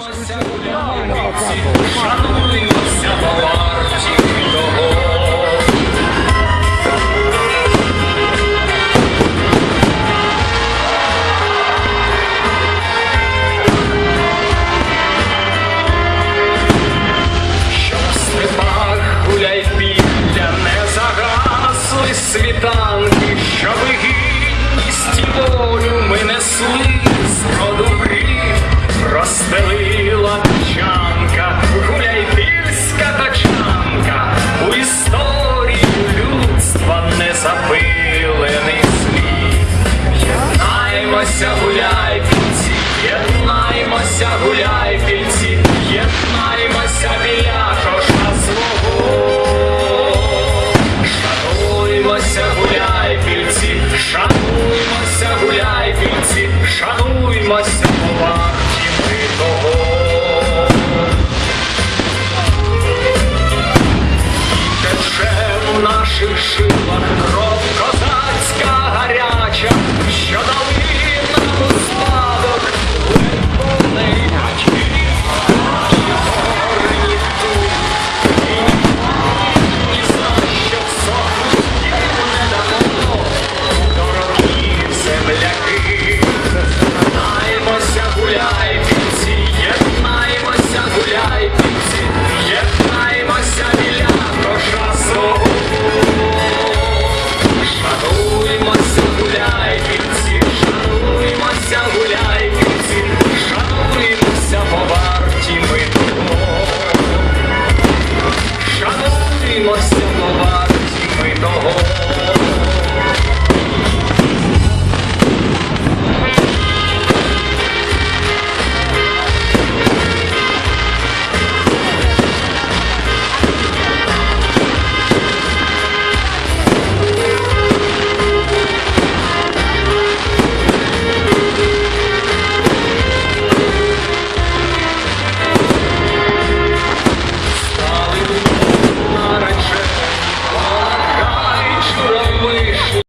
Шануймося, бо варті того. Що світанки, щоби гідність і волю ми несли єднаймося, гуляй бійці, єднаймося, гуляй бійці, єднаймося біля коша свого, шануймося, гуляй бійці, шануймося, гуляй бійці, шануймося, поварті ми того. І тече у наших шин. Боремося.